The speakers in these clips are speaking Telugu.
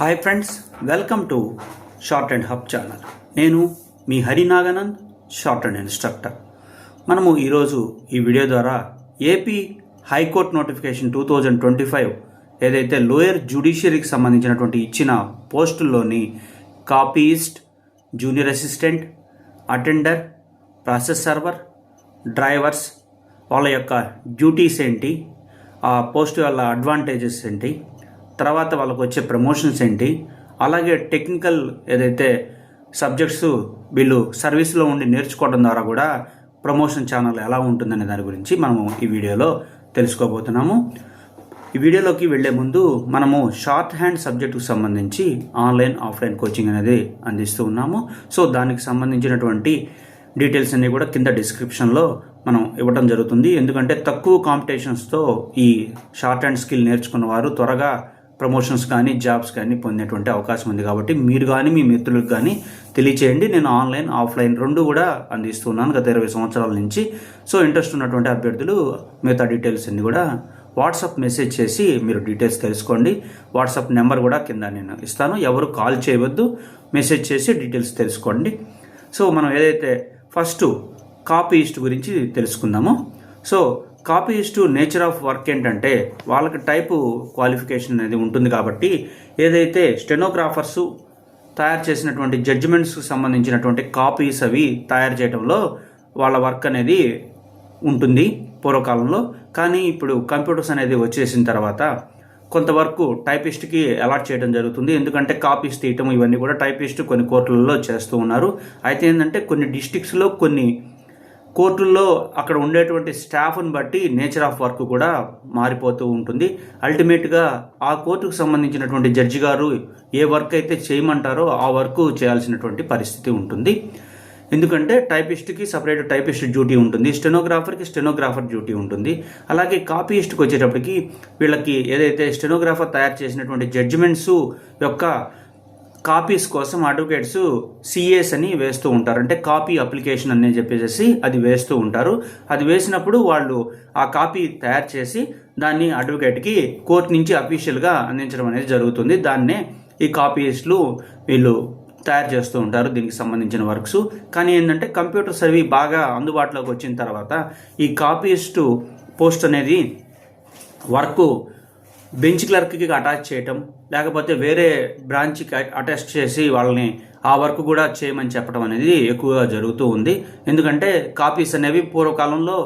Hi friends welcome to shorthand hub channel. నేను మీ Hari Naganand shorthand instructor. మనము ఈరోజు ఈ వీడియో ద్వారా AP high court notification two thousand twenty five ఏదైతే లోయర్ జ్యుడిషియరీకి సంబంధించినటువంటి ఇచ్చిన పోస్టుల్లోని copyist junior assistant attender process server drivers వాళ్ళ యొక్క డ్యూటీస్ ఏంటి ఆ పోస్ట్ వల్ల అడ్వాంటేజెస్ ఏంటి తర్వాత వాళ్ళకు వచ్చే ప్రమోషన్స్ ఏంటి? అలాగే టెక్నికల్ ఏదైతే సబ్జెక్ట్స్ వీళ్ళు సర్వీస్లో ఉండి నేర్చుకోవడం ద్వారా కూడా ప్రమోషన్ ఛానల్ ఎలా ఉంటుందనే దాని గురించి మనము ఈ వీడియోలో తెలుసుకోబోతున్నాము. ఈ వీడియోలోకి వెళ్ళే ముందు మనము షార్ట్ హ్యాండ్ సబ్జెక్టుకు సంబంధించి ఆన్లైన్ ఆఫ్లైన్ కోచింగ్ అనేది అందిస్తూ ఉన్నాము. సో దానికి సంబంధించినటువంటి డీటెయిల్స్ అన్నీ కూడా కింద డిస్క్రిప్షన్లో మనం ఇవ్వడం జరుగుతుంది. ఎందుకంటే తక్కువ కాంపిటీషన్స్తో ఈ షార్ట్ హ్యాండ్ స్కిల్ నేర్చుకున్న వారు త్వరగా ప్రమోషన్స్ కానీ జాబ్స్ కానీ పొందేటువంటి అవకాశం ఉంది కాబట్టి మీరు కానీ మీ మిత్రులకు కానీ తెలియచేయండి. నేను ఆన్లైన్ ఆఫ్లైన్ రెండు కూడా అందిస్తున్నాను గత ఇరవై సంవత్సరాల నుంచి. సో ఇంట్రెస్ట్ ఉన్నటువంటి అభ్యర్థులు మిగతా డీటెయిల్స్ అన్ని కూడా వాట్సాప్ మెసేజ్ చేసి మీరు డీటెయిల్స్ తెలుసుకోండి. వాట్సాప్ నెంబర్ కూడా కింద నేను ఇస్తాను. ఎవరు కాల్ చేయవద్దు. మెసేజ్ చేసి డీటెయిల్స్ తెలుసుకోండి. సో మనం ఏదైతే ఫస్ట్ కాపీయిస్ట్ గురించి తెలుసుకుందాము. So copyist nature of work ఏంటంటే వాళ్ళకి టైపు క్వాలిఫికేషన్ అనేది ఉంటుంది కాబట్టి ఏదైతే స్టెనోగ్రాఫర్సు తయారు చేసినటువంటి జడ్జిమెంట్స్కి సంబంధించినటువంటి కాపీస్ అవి తయారు చేయడంలో వాళ్ళ వర్క్ అనేది ఉంటుంది పూర్వకాలంలో. కానీ ఇప్పుడు కంప్యూటర్స్ అనేది వచ్చేసిన తర్వాత కొంతవరకు టైపిస్ట్కి అలాట్ చేయడం జరుగుతుంది. ఎందుకంటే కాపీస్ తీయటం ఇవన్నీ కూడా టైపిస్ట్ కొన్ని కోర్టులలో చేస్తూ ఉన్నారు. అయితే ఏంటంటే కొన్ని డిస్టిక్స్లో కొన్ని కోర్టుల్లో అక్కడ ఉండేటువంటి స్టాఫ్ని బట్టి నేచర్ ఆఫ్ వర్క్ కూడా మారిపోతూ ఉంటుంది. అల్టిమేట్గా ఆ కోర్టుకు సంబంధించినటువంటి జడ్జి గారు ఏ వర్క్ అయితే చేయమంటారో ఆ వర్క్ చేయాల్సినటువంటి పరిస్థితి ఉంటుంది. ఎందుకంటే టైపిస్ట్కి సపరేట్ టైపిస్ట్ డ్యూటీ ఉంటుంది. స్టెనోగ్రాఫర్కి స్టెనోగ్రాఫర్ డ్యూటీ ఉంటుంది. అలాగే కాపీయిస్ట్కి వచ్చేటప్పటికి వీళ్ళకి ఏదైతే స్టెనోగ్రాఫర్ తయారు చేసినటువంటి జడ్జిమెంట్స్ యొక్క కాపీస్ కోసం అడ్వకేట్స్ సిఏస్ అని వేస్తూ ఉంటారు. అంటే కాపీ అప్లికేషన్ అని చెప్పేసి అది వేస్తూ ఉంటారు. అది వేసినప్పుడు వాళ్ళు ఆ కాపీ తయారు చేసి దాన్ని అడ్వకేట్కి కోర్టు నుంచి అఫీషియల్గా అందించడం అనేది జరుగుతుంది. దాన్నే ఈ కాపీస్లు వీళ్ళు తయారు చేస్తూ ఉంటారు దీనికి సంబంధించిన వర్క్స్. కానీ ఏంటంటే కంప్యూటర్స్ అవి బాగా అందుబాటులోకి వచ్చిన తర్వాత ఈ కాపీస్ట్ పోస్ట్ అనేది వర్క్ బెంచ్ క్లర్క్కి అటాచ్ చేయటం లేకపోతే వేరే బ్రాంచ్కి అటాచ్ చేసి వాళ్ళని ఆ వర్క్ కూడా చేయమని చెప్పడం అనేది ఎక్కువగా జరుగుతూ ఉంది. ఎందుకంటే కాపీస్ అనేవి పూర్వకాలంలో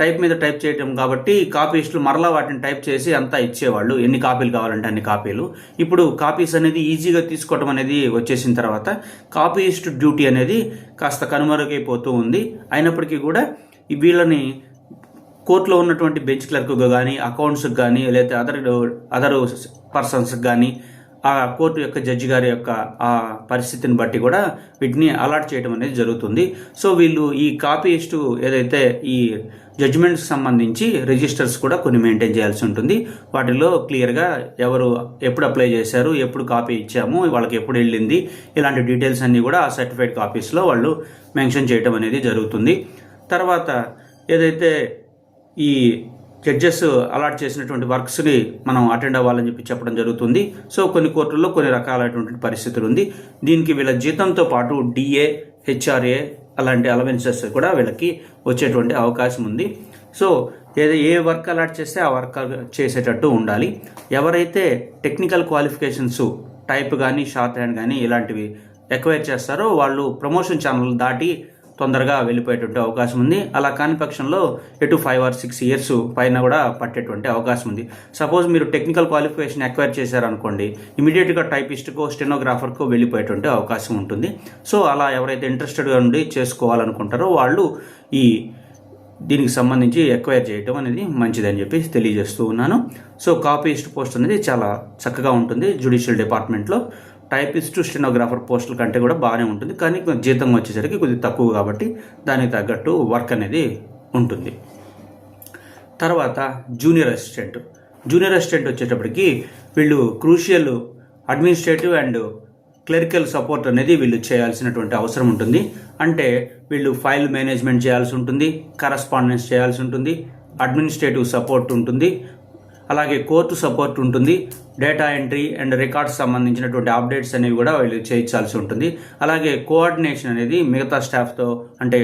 టైప్ మీద టైప్ చేయటం కాబట్టి కాపీస్టులు మరలా వాటిని టైప్ చేసి అంతా ఇచ్చేవాళ్ళు. ఎన్ని కాపీలు కావాలంటే అన్ని కాపీలు. ఇప్పుడు కాపీస్ అనేది ఈజీగా తీసుకోవడం అనేది వచ్చేసిన తర్వాత కాపీస్ట్ డ్యూటీ అనేది కాస్త కనుమరుగైపోతూ ఉంది. అయినప్పటికీ కూడా వీళ్ళని కోర్టులో ఉన్నటువంటి బెంచ్ క్లర్క్గా కానీ అకౌంట్స్కి కానీ లేదా అదర్ అదర్ పర్సన్స్కి కానీ ఆ కోర్టు యొక్క జడ్జి గారి యొక్క ఆ పరిస్థితిని బట్టి కూడా వీటిని అలాట్ చేయడం అనేది జరుగుతుంది. సో వీళ్ళు ఈ కాపీయిస్టు ఏదైతే ఈ జడ్జిమెంట్స్కి సంబంధించి రిజిస్టర్స్ కూడా కొన్ని మెయింటైన్ చేయాల్సి ఉంటుంది. వాటిలో క్లియర్గా ఎవరు ఎప్పుడు అప్లై చేశారు ఎప్పుడు కాపీ ఇచ్చాము వాళ్ళకి ఎప్పుడు వెళ్ళింది ఇలాంటి డీటెయిల్స్ అన్నీ కూడా ఆ సర్టిఫైడ్ కాపీస్లో వాళ్ళు మెన్షన్ చేయడం అనేది జరుగుతుంది. తర్వాత ఏదైతే ఈ జడ్జెస్ అలాట్ చేసినటువంటి వర్క్స్ని మనం అటెండ్ అవ్వాలని చెప్పి చెప్పడం జరుగుతుంది. సో కొన్ని కోర్టుల్లో కొన్ని రకాలైనటువంటి పరిస్థితులు ఉంది దీనికి వీళ్ళ జీతంతో పాటు డిఏ హెచ్ఆర్ఏ అలాంటి అలవెన్సెస్ కూడా వీళ్ళకి వచ్చేటువంటి అవకాశం ఉంది. సో ఏదో ఏ వర్క్ అలాట్ చేస్తే ఆ వర్క్ చేసేటట్టు ఉండాలి. ఎవరైతే టెక్నికల్ క్వాలిఫికేషన్స్ టైప్ కానీ షార్ట్ హ్యాండ్ కానీ ఇలాంటివి ఎక్వైర్ చేస్తారో వాళ్ళు ప్రమోషన్ ఛానల్ దాటి తొందరగా వెళ్ళిపోయేటువంటి అవకాశం ఉంది. అలా కాని పక్షంలో ఎటు ఫైవ్ ఆర్ సిక్స్ ఇయర్స్ పైన కూడా పట్టేటువంటి అవకాశం ఉంది. సపోజ్ మీరు టెక్నికల్ క్వాలిఫికేషన్ ఎక్వైర్ చేశారనుకోండి ఇమీడియట్గా టైపిస్ట్కో స్టెనోగ్రాఫర్కో వెళ్ళిపోయేటువంటి అవకాశం ఉంటుంది. సో అలా ఎవరైతే ఇంట్రెస్టెడ్గా ఉండి చేసుకోవాలనుకుంటారో వాళ్ళు ఈ దీనికి సంబంధించి ఎక్వైర్ చేయటం అనేది మంచిదని చెప్పి తెలియజేస్తూ ఉన్నాను. సో కాపీస్ట్ పోస్ట్ అనేది చాలా చక్కగా ఉంటుంది. జ్యుడిషియల్ డిపార్ట్మెంట్లో టైపిస్ట్ స్టెనోగ్రాఫర్ పోస్టుల కంటే కూడా బాగానే ఉంటుంది. కానీ జీతం వచ్చేసరికి కొద్దిగా తక్కువ కాబట్టి దానికి తగ్గట్టు వర్క్ అనేది ఉంటుంది. తర్వాత జూనియర్ అసిస్టెంట్. జూనియర్ అసిస్టెంట్ వచ్చేటప్పటికి వీళ్ళు crucial administrative and clerical support అనేది వీళ్ళు చేయాల్సినటువంటి అవసరం ఉంటుంది. అంటే వీళ్ళు ఫైల్ మేనేజ్మెంట్ చేయాల్సి ఉంటుంది కరస్పాండెన్స్ చేయాల్సి ఉంటుంది అడ్మినిస్ట్రేటివ్ సపోర్ట్ ఉంటుంది అలాగే కోర్టు సపోర్ట్ ఉంటుంది డేటా ఎంట్రీ అండ్ రికార్డ్స్ సంబంధించినటువంటి అప్డేట్స్ అనేవి కూడా వీళ్ళు చేయించాల్సి ఉంటుంది. అలాగే కోఆర్డినేషన్ అనేది మిగతా స్టాఫ్తో అంటే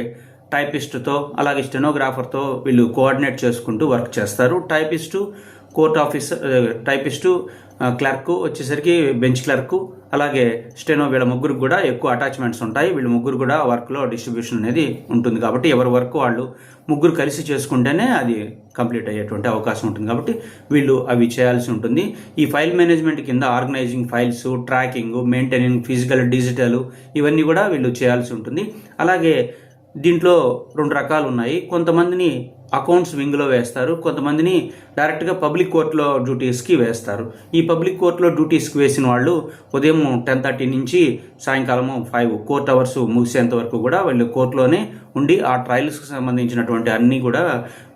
టైపిస్ట్తో అలాగే స్టెనోగ్రాఫర్తో వీళ్ళు కోఆర్డినేట్ చేసుకుంటూ వర్క్ చేస్తారు. Typist court officer typist clerk వచ్చేసరికి బెంచ్ క్లర్క్ అలాగే స్టెనో వీళ్ళ ముగ్గురు కూడా ఎక్కువ అటాచ్మెంట్స్ ఉంటాయి. వీళ్ళ ముగ్గురు కూడా వర్క్లో డిస్ట్రిబ్యూషన్ అనేది ఉంటుంది కాబట్టి ఎవరి వర్క్ వాళ్ళు ముగ్గురు కలిసి చేసుకుంటేనే అది కంప్లీట్ అయ్యేటువంటి అవకాశం ఉంటుంది కాబట్టి వీళ్ళు అవి చేయాల్సి ఉంటుంది. ఈ ఫైల్ మేనేజ్మెంట్ కింద organizing files tracking maintaining physical digital ఇవన్నీ కూడా వీళ్ళు చేయాల్సి ఉంటుంది. అలాగే దీంట్లో రెండు రకాలు ఉన్నాయి. కొంతమందిని అకౌంట్స్ వింగ్లో వేస్తారు. కొంతమందిని డైరెక్ట్గా పబ్లిక్ కోర్టులో డ్యూటీస్కి వేస్తారు. ఈ పబ్లిక్ కోర్టులో డ్యూటీస్కి వేసిన వాళ్ళు ఉదయం టెన్ థర్టీ నుంచి సాయంకాలము ఫైవ్ కోర్ట్ అవర్స్ ముగిసేంత వరకు కూడా వీళ్ళు కోర్టులోనే ఉండి ఆ ట్రయల్స్కి సంబంధించినటువంటి అన్నీ కూడా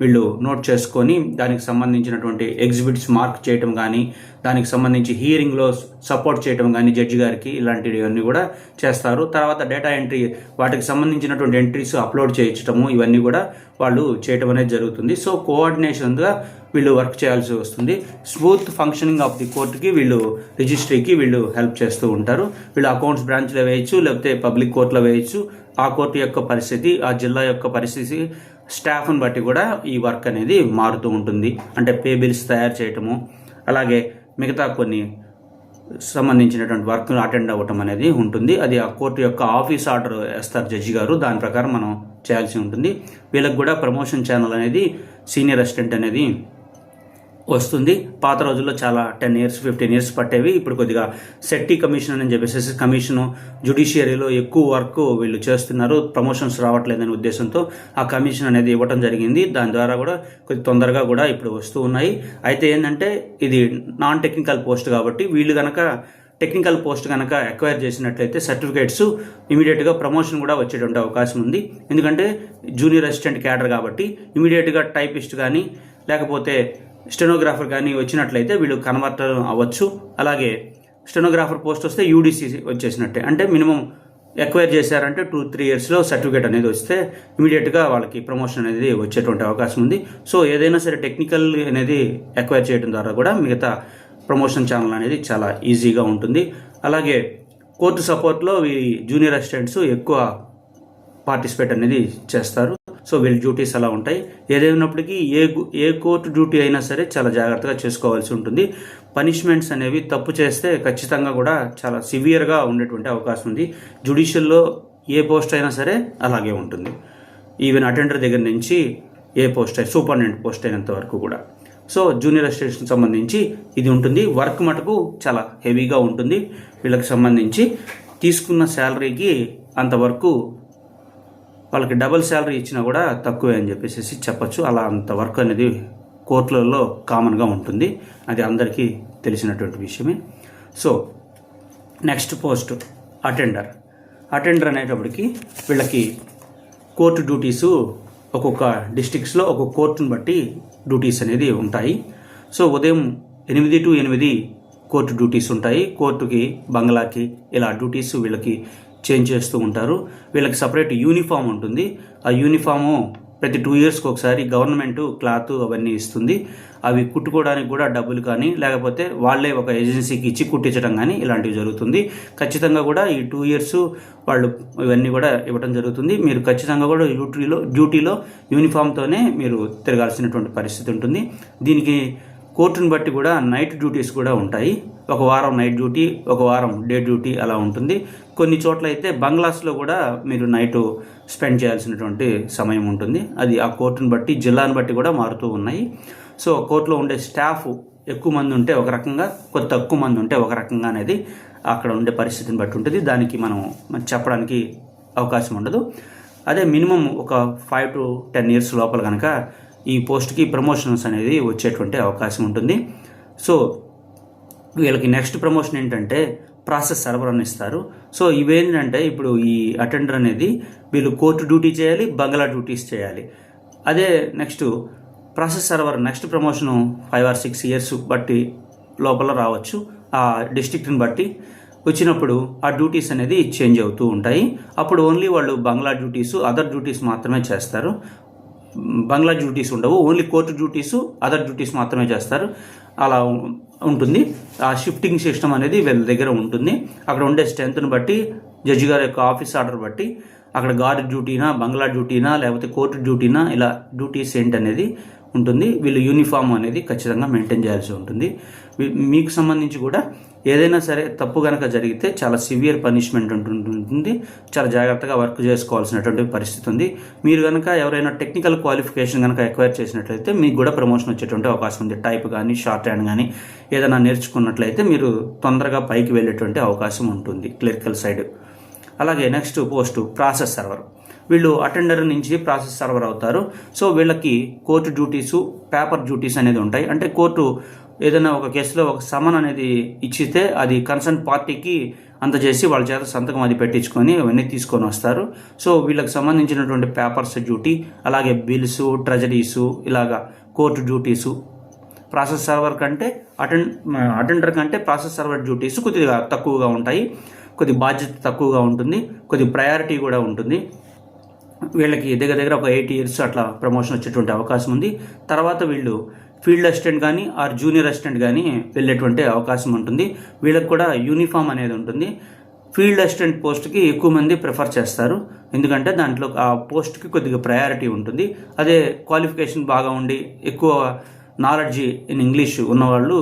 వీళ్ళు నోట్ చేసుకొని దానికి సంబంధించినటువంటి ఎగ్జిబిట్స్ మార్క్ చేయటం కానీ దానికి సంబంధించి హియరింగ్లో సపోర్ట్ చేయటం కానీ జడ్జి గారికి ఇలాంటివన్నీ కూడా చేస్తారు. తర్వాత డేటా ఎంట్రీ వాటికి సంబంధించినటువంటి ఎంట్రీస్ అప్లోడ్ చేయించడము ఇవన్నీ కూడా వాళ్ళు చేయటం అనేది జరుగుతుంది. సో కోఆర్డినేషన్గా వీళ్ళు వర్క్ చేయాల్సి వస్తుంది. స్మూత్ ఫంక్షనింగ్ ఆఫ్ ది కోర్టుకి వీళ్ళు రిజిస్ట్రీకి వీళ్ళు హెల్ప్ చేస్తూ ఉంటారు. వీళ్ళు అకౌంట్స్ బ్రాంచ్లో వేయచ్చు లేకపోతే పబ్లిక్ కోర్టులో వేయచ్చు. ఆ కోర్టు యొక్క పరిస్థితి ఆ జిల్లా యొక్క పరిస్థితి స్టాఫ్ని బట్టి కూడా ఈ వర్క్ అనేది మారుతూ ఉంటుంది. అంటే పే బిల్స్ తయారు చేయటము అలాగే మిగతా కొన్ని సంబంధించినటువంటి వర్క్ అటెండ్ అవ్వటం అనేది ఉంటుంది. అది ఆ కోర్టు యొక్క ఆఫీస్ ఆర్డర్ వేస్తారు జడ్జి గారు. దాని ప్రకారం మనం చేయాల్సి ఉంటుంది. వీళ్ళకి కూడా ప్రమోషన్ ఛానల్ అనేది సీనియర్ అసిస్టెంట్ అనేది వస్తుంది. పాత రోజుల్లో చాలా టెన్ ఇయర్స్ ఫిఫ్టీన్ ఇయర్స్ పట్టేవి. ఇప్పుడు కొద్దిగా సెట్టి కమిషన్ అని చెప్పేసి కమిషను జుడిషియరీలో ఎక్కువ వర్క్ వీళ్ళు చేస్తున్నారు. ప్రమోషన్స్ రావట్లేదనే ఉద్దేశంతో ఆ కమిషన్ అనేది ఇవ్వటం జరిగింది. దాని ద్వారా కూడా కొద్ది తొందరగా కూడా ఇప్పుడు వస్తూ ఉన్నాయి. అయితే ఏంటంటే ఇది నాన్ టెక్నికల్ పోస్ట్ కాబట్టి వీళ్ళు కనుక టెక్నికల్ పోస్ట్ కనుక ఎక్వైర్ చేసినట్లయితే సర్టిఫికేట్స్ ఇమీడియట్గా ప్రమోషన్ కూడా వచ్చేటువంటి అవకాశం ఉంది. ఎందుకంటే జూనియర్ అసిస్టెంట్ క్యాడర్ కాబట్టి ఇమీడియట్గా టైపిస్ట్ కానీ లేకపోతే స్టెనోగ్రాఫర్ కానీ వచ్చినట్లయితే వీళ్ళు కన్వర్ట్ అవ్వచ్చు. అలాగే స్టెనోగ్రాఫర్ పోస్ట్ వస్తే యూడీసీ వచ్చేసినట్టే. అంటే మినిమం ఎక్వైర్ చేశారంటే టూ త్రీ ఇయర్స్లో సర్టిఫికేట్ అనేది వస్తే ఇమీడియట్గా వాళ్ళకి ప్రమోషన్ అనేది వచ్చేటువంటి అవకాశం ఉంది. సో ఏదైనా సరే టెక్నికల్ అనేది ఎక్వైర్ చేయడం ద్వారా కూడా మిగతా ప్రమోషన్ ఛానల్ అనేది చాలా ఈజీగా ఉంటుంది. అలాగే కోర్టు సపోర్ట్లో ఈ జూనియర్ అసిస్టెంట్స్ ఎక్కువ పార్టిసిపేట్ అనేది చేస్తారు. సో వీళ్ళ డ్యూటీస్ అలా ఉంటాయి. ఏదైనప్పటికీ ఏ ఏ కోర్టు డ్యూటీ అయినా సరే చాలా జాగ్రత్తగా చేసుకోవాల్సి ఉంటుంది. పనిష్మెంట్స్ అనేవి తప్పు చేస్తే ఖచ్చితంగా కూడా చాలా సివియర్గా ఉండేటువంటి అవకాశం ఉంది. జుడిషియల్లో ఏ పోస్ట్ అయినా సరే అలాగే ఉంటుంది. ఈవెన్ అటెండర్ దగ్గర నుంచి ఏ పోస్ట్ అయి సూపరింటెండెంట్ పోస్ట్ అయినంత వరకు కూడా. సో జూనియర్ అసిస్టెంట్కి సంబంధించి ఇది ఉంటుంది. వర్క్ మటుకు చాలా హెవీగా ఉంటుంది. వీళ్ళకి సంబంధించి తీసుకున్న శాలరీకి అంతవరకు వాళ్ళకి డబుల్ శాలరీ ఇచ్చినా కూడా తక్కువే అని చెప్పేసి చెప్పచ్చు. అలా అంత వర్క్ అనేది కోర్టులలో కామన్గా ఉంటుంది. అది అందరికీ తెలిసినటువంటి విషయమే. So next post attender. Attender అనేటప్పటికి వీళ్ళకి కోర్టు డ్యూటీసు ఒక్కొక్క డిస్టిక్స్లో ఒక్కొక్క కోర్టును బట్టి డ్యూటీస్ అనేది ఉంటాయి. సో ఉదయం ఎనిమిది టు ఎనిమిది కోర్టు డ్యూటీస్ ఉంటాయి. కోర్టుకి బంగ్లాకి ఇలా డ్యూటీస్ వీళ్ళకి చేంజ్ చేస్తూ ఉంటారు. వీళ్ళకి సపరేట్ యూనిఫామ్ ఉంటుంది. ఆ యూనిఫాము ప్రతి టూ ఇయర్స్కి ఒకసారి గవర్నమెంట్ క్లాత్ అవన్నీ ఇస్తుంది. అవి కుట్టుకోవడానికి కూడా డబ్బులు కానీ లేకపోతే వాళ్ళే ఒక ఏజెన్సీకి ఇచ్చి కుట్టించడం కానీ ఇలాంటివి జరుగుతుంది. ఖచ్చితంగా కూడా ఈ టూ ఇయర్స్ వాళ్ళు ఇవన్నీ కూడా ఇవ్వడం జరుగుతుంది. మీరు ఖచ్చితంగా కూడా డ్యూటీలో డ్యూటీలో యూనిఫామ్తోనే మీరు తిరగాల్సినటువంటి పరిస్థితి ఉంటుంది. దీనికి కోర్టును బట్టి కూడా నైట్ డ్యూటీస్ కూడా ఉంటాయి. ఒక వారం నైట్ డ్యూటీ ఒక వారం డే డ్యూటీ అలా ఉంటుంది. కొన్ని చోట్ల అయితే బంగ్లాస్లో కూడా మీరు నైట్ స్పెండ్ చేయాల్సినటువంటి సమయం ఉంటుంది. అది ఆ కోర్టును బట్టి జిల్లాను బట్టి కూడా మారుతూ ఉన్నాయి. సో కోర్టులో ఉండే స్టాఫ్ ఎక్కువ మంది ఉంటే ఒక రకంగా కొద్ది తక్కువ మంది ఉంటే ఒక రకంగా అనేది అక్కడ ఉండే పరిస్థితిని బట్టి ఉంటుంది. దానికి మనం చెప్పడానికి అవకాశం ఉండదు. అదే మినిమం ఒక ఫైవ్ టు టెన్ ఇయర్స్ లోపల కనుక ఈ పోస్ట్కి ప్రమోషన్స్ అనేది వచ్చేటువంటి అవకాశం ఉంటుంది. సో వీళ్ళకి నెక్స్ట్ ప్రమోషన్ ఏంటంటే ప్రాసెస్ సర్వర్ అని ఇస్తారు. సో ఇవేంటంటే ఇప్పుడు ఈ అటెండర్ అనేది వీళ్ళు కోర్టు డ్యూటీ చేయాలి బంగ్లా డ్యూటీస్ చేయాలి. అదే next process server next promotion five or six years బట్టి లోపల రావచ్చు. ఆ డిస్ట్రిక్ట్ని బట్టి వచ్చినప్పుడు ఆ డ్యూటీస్ అనేది చేంజ్ అవుతూ ఉంటాయి. అప్పుడు ఓన్లీ వాళ్ళు బంగ్లా డ్యూటీస్ అదర్ డ్యూటీస్ మాత్రమే చేస్తారు. బంగ్లా డ్యూటీస్ ఉండవు only court duties other duties మాత్రమే చేస్తారు. అలా ఉంటుంది. ఆ షిఫ్టింగ్ సిస్టమ్ అనేది వీళ్ళ దగ్గర ఉంటుంది. అక్కడ ఉండే స్ట్రెంత్ని బట్టి జడ్జి గారి యొక్క ఆఫీస్ ఆర్డర్ బట్టి అక్కడ గార్డ్ డ్యూటీనా బంగ్లా డ్యూటీనా లేకపోతే కోర్టు డ్యూటీనా ఇలా డ్యూటీస్ అనేది ఉంటుంది. వీళ్ళు యూనిఫామ్ అనేది ఖచ్చితంగా మెయింటైన్ చేయాల్సి ఉంటుంది. మీకు సంబంధించి కూడా ఏదైనా సరే తప్పు కనుక జరిగితే చాలా సివియర్ పనిష్మెంట్ ఉంటుంది చాలా జాగ్రత్తగా వర్క్ చేసుకోవాల్సినటువంటి పరిస్థితి ఉంది. మీరు కనుక ఎవరైనా టెక్నికల్ క్వాలిఫికేషన్ కనుక ఎక్వైర్ చేసినట్లయితే మీకు కూడా ప్రమోషన్ వచ్చేటువంటి అవకాశం ఉంది. టైప్ కానీ షార్ట్ హ్యాండ్ కానీ ఏదైనా నేర్చుకున్నట్లయితే మీరు తొందరగా పైకి వెళ్ళేటువంటి అవకాశం ఉంటుంది క్లరికల్ సైడ్. అలాగే నెక్స్ట్ పోస్ట్ ప్రాసెస్ సర్వర్. వీళ్ళు అటెండర్ నుంచి ప్రాసెస్ సర్వర్ అవుతారు. సో వీళ్ళకి కోర్టు డ్యూటీస్ పేపర్ డ్యూటీస్ అనేది ఉంటాయి. అంటే కోర్టు ఏదైనా ఒక కేసులో ఒక సమన్ అనేది ఇచ్చితే అది కన్సర్న్ పార్టీకి అందజేసి వాళ్ళ చేత సంతకం అది పెట్టించుకొని అవన్నీ తీసుకొని వస్తారు. సో వీళ్ళకి సంబంధించినటువంటి పేపర్స్ డ్యూటీ అలాగే బిల్స్ ట్రెజరీస్ ఇలాగా కోర్టు డ్యూటీసు ప్రాసెస్ సర్వర్ కంటే అటెండ్ అటెండర్ కంటే ప్రాసెస్ సర్వర్ డ్యూటీస్ కొద్దిగా తక్కువగా ఉంటాయి. కొద్ది బాధ్యత తక్కువగా ఉంటుంది. కొద్ది ప్రయారిటీ కూడా ఉంటుంది. వీళ్ళకి దగ్గర దగ్గర ఒక ఎయిట్ ఇయర్స్ అట్లా ప్రమోషన్ వచ్చేటువంటి అవకాశం ఉంది. తర్వాత వీళ్ళు ఫీల్డ్ అసిస్టెంట్ కానీ ఆర్ జూనియర్ అసిస్టెంట్ కానీ వెళ్ళేటువంటి అవకాశం ఉంటుంది. వీళ్ళకి కూడా యూనిఫామ్ అనేది ఉంటుంది. ఫీల్డ్ అసిస్టెంట్ పోస్ట్కి ఎక్కువ మంది ప్రిఫర్ చేస్తారు. ఎందుకంటే దాంట్లో ఆ పోస్ట్కి కొద్దిగా ప్రయారిటీ ఉంటుంది. అదే క్వాలిఫికేషన్ బాగా ఉండి ఎక్కువ నాలెడ్జ్ ఇన్ ఇంగ్లీష్ ఉన్నవాళ్ళు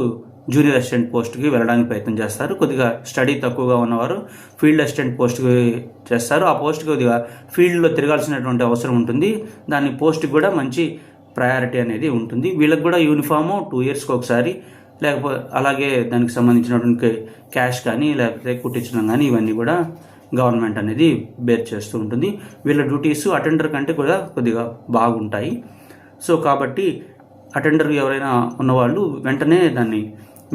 జూనియర్ అసిస్టెంట్ పోస్ట్కి వెళ్ళడానికి ప్రయత్నం చేస్తారు. కొద్దిగా స్టడీ తక్కువగా ఉన్నవారు ఫీల్డ్ అసిస్టెంట్ పోస్ట్కి చేస్తారు. ఆ పోస్ట్కి కొద్దిగా ఫీల్డ్లో తిరగాల్సినటువంటి అవసరం ఉంటుంది. దాని పోస్ట్కి కూడా మంచి ప్రయారిటీ అనేది ఉంటుంది. వీళ్ళకి కూడా యూనిఫాము టూ ఇయర్స్కి ఒకసారి లేకపోతే అలాగే దానికి సంబంధించినటువంటి క్యాష్ కానీ లేకపోతే కుట్టించడం కానీ ఇవన్నీ కూడా గవర్నమెంట్ అనేది బేర్ చేస్తూ ఉంటుంది. వీళ్ళ డ్యూటీస్ అటెండర్ కంటే కూడా కొద్దిగా బాగుంటాయి. సో కాబట్టి అటెండర్ ఎవరైనా ఉన్నవాళ్ళు వెంటనే దాన్ని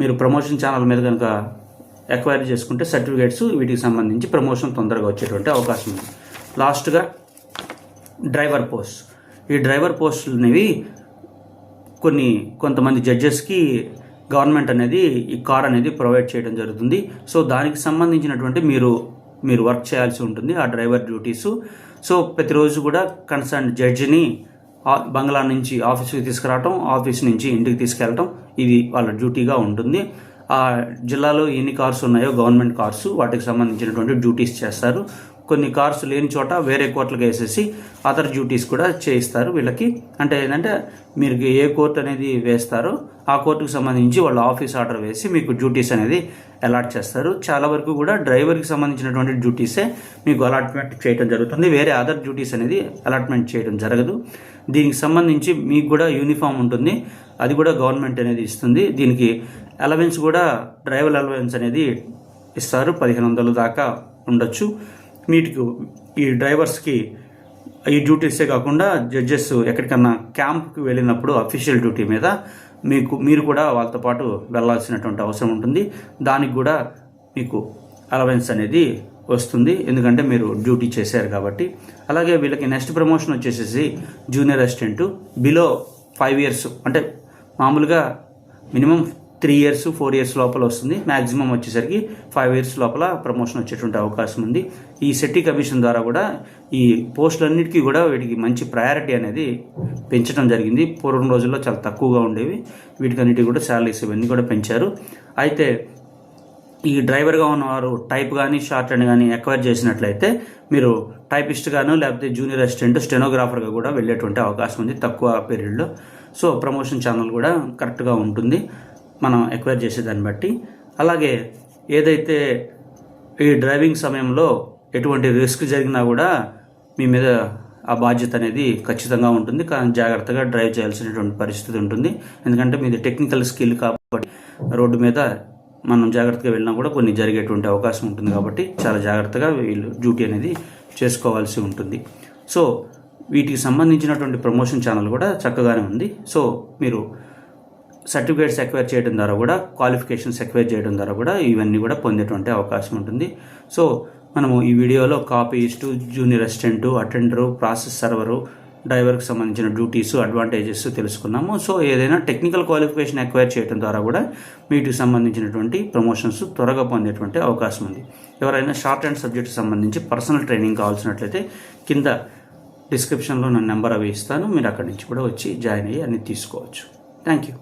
మీరు ప్రమోషన్ ఛానల్ మీద కనుక ఎక్వైరీ చేసుకుంటే సర్టిఫికేట్స్ వీటికి సంబంధించి ప్రమోషన్ తొందరగా వచ్చేటువంటి అవకాశం ఉంది. లాస్ట్గా డ్రైవర్ పోస్ట్ ఈ డ్రైవర్ పోస్టులు అనేవి కొన్ని కొంతమంది జడ్జెస్కి గవర్నమెంట్ అనేది ఈ కార్ అనేది ప్రొవైడ్ చేయడం జరుగుతుంది. సో దానికి సంబంధించినటువంటి మీరు మీరు వర్క్ చేయాల్సి ఉంటుంది ఆ డ్రైవర్ డ్యూటీస్. సో ప్రతిరోజు కూడా కన్సర్న్ జడ్జిని బంగ్లా నుంచి ఆఫీస్కి తీసుకురావటం ఆఫీస్ నుంచి ఇంటికి తీసుకెళ్ళటం ఇది వాళ్ళ డ్యూటీగా ఉంటుంది. ఆ జిల్లాలో ఎన్ని కార్స్ ఉన్నాయో గవర్నమెంట్ కార్స్ వాటికి సంబంధించినటువంటి డ్యూటీస్ చేస్తారు. కొన్ని కార్స్ లేని చోట వేరే కోర్టులకు వేసేసి అదర్ డ్యూటీస్ కూడా చేయిస్తారు వీళ్ళకి. అంటే ఏంటంటే మీరు ఏ కోర్టు అనేది వేస్తారో ఆ కోర్టుకు సంబంధించి వాళ్ళు ఆఫీస్ ఆర్డర్ వేసి మీకు డ్యూటీస్ అనేది అలాట్ చేస్తారు. చాలా వరకు కూడా డ్రైవర్కి సంబంధించినటువంటి డ్యూటీసే మీకు అలాట్మెంట్ చేయడం జరుగుతుంది. వేరే అదర్ డ్యూటీస్ అనేది అలాట్మెంట్ చేయడం జరగదు. దీనికి సంబంధించి మీకు కూడా యూనిఫామ్ ఉంటుంది. అది కూడా గవర్నమెంట్ అనేది ఇస్తుంది. దీనికి అలవెన్స్ కూడా డ్రైవర్ అలవెన్స్ అనేది ఇస్తారు. పదిహేను వందలు దాకా ఉండొచ్చు. వీటికి ఈ డ్రైవర్స్కి ఈ డ్యూటీసే కాకుండా జడ్జెస్ ఎక్కడికన్నా క్యాంప్కి వెళ్ళినప్పుడు అఫీషియల్ డ్యూటీ మీద మీకు మీరు కూడా వాళ్ళతో పాటు వెళ్ళాల్సినటువంటి అవసరం ఉంటుంది. దానికి కూడా మీకు అలవెన్స్ అనేది వస్తుంది. ఎందుకంటే మీరు డ్యూటీ చేశారు కాబట్టి. అలాగే వీళ్ళకి నెక్స్ట్ ప్రమోషన్ వచ్చేసేసి junior assistant. Below five years అంటే మామూలుగా minimum three years four years లోపల వస్తుంది. మ్యాక్సిమం వచ్చేసరికి ఫైవ్ ఇయర్స్ లోపల ప్రమోషన్ వచ్చేటువంటి అవకాశం ఉంది. ఈ సెట్టి కమిషన్ ద్వారా కూడా ఈ పోస్టులన్నిటికీ కూడా వీటికి మంచి ప్రయారిటీ అనేది పెంచడం జరిగింది. పూర్వం రోజుల్లో చాలా తక్కువగా ఉండేవి. వీటికన్నిటికీ కూడా శాలరీస్ ఇవన్నీ కూడా పెంచారు. అయితే ఈ డ్రైవర్గా ఉన్నవారు టైప్ కానీ షార్ట్ హ్యాండ్ కానీ ఎక్వైర్ చేసినట్లయితే మీరు టైపిస్ట్ గాను లేకపోతే జూనియర్ అసిస్టెంట్ స్టెనోగ్రాఫర్గా కూడా వెళ్ళేటువంటి అవకాశం ఉంది తక్కువ పీరియడ్లో. సో ప్రమోషన్ ఛానల్ కూడా కరెక్ట్గా ఉంటుంది. మనం ఎక్వైర్ చేసేదాన్ని బట్టి. అలాగే ఏదైతే ఈ డ్రైవింగ్ సమయంలో ఎటువంటి రిస్క్ జరిగినా కూడా మీ మీద ఆ బాధ్యత అనేది ఖచ్చితంగా ఉంటుంది. కానీ జాగ్రత్తగా డ్రైవ్ చేయాల్సినటువంటి పరిస్థితి ఉంటుంది. ఎందుకంటే మీది టెక్నికల్ స్కిల్ కాబట్టి రోడ్డు మీద మనం జాగ్రత్తగా వెళ్ళినా కూడా కొన్ని జరిగేటువంటి అవకాశం ఉంటుంది కాబట్టి చాలా జాగ్రత్తగా వీళ్ళు డ్యూటీ అనేది చేసుకోవాల్సి ఉంటుంది. సో వీటికి సంబంధించినటువంటి ప్రమోషన్ ఛానల్ కూడా చక్కగానే ఉంది. సో మీరు సర్టిఫికేట్స్ ఎక్వైర్ చేయడం ద్వారా కూడా క్వాలిఫికేషన్స్ ఎక్వైర్ చేయడం ద్వారా కూడా ఇవన్నీ కూడా పొందేటువంటి అవకాశం ఉంటుంది. సో మనము ఈ వీడియోలో copyist junior assistant attender process server డ్రైవర్కి సంబంధించిన డ్యూటీస్ అడ్వాంటేజెస్ తెలుసుకున్నాము. సో ఏదైనా టెక్నికల్ క్వాలిఫికేషన్ ఎక్వైర్ చేయడం ద్వారా కూడా వీటికి సంబంధించినటువంటి ప్రమోషన్స్ త్వరగా పొందేటువంటి అవకాశం ఉంది. ఎవరైనా షార్ట్ అండ్ సబ్జెక్ట్ సంబంధించి పర్సనల్ ట్రైనింగ్ కావాల్సినట్లయితే కింద డిస్క్రిప్షన్లో నా నెంబర్ అవి ఇస్తాను. మీరు అక్కడి నుంచి కూడా వచ్చి జాయిన్ అయ్యి అన్ని తీసుకోవచ్చు. Thank you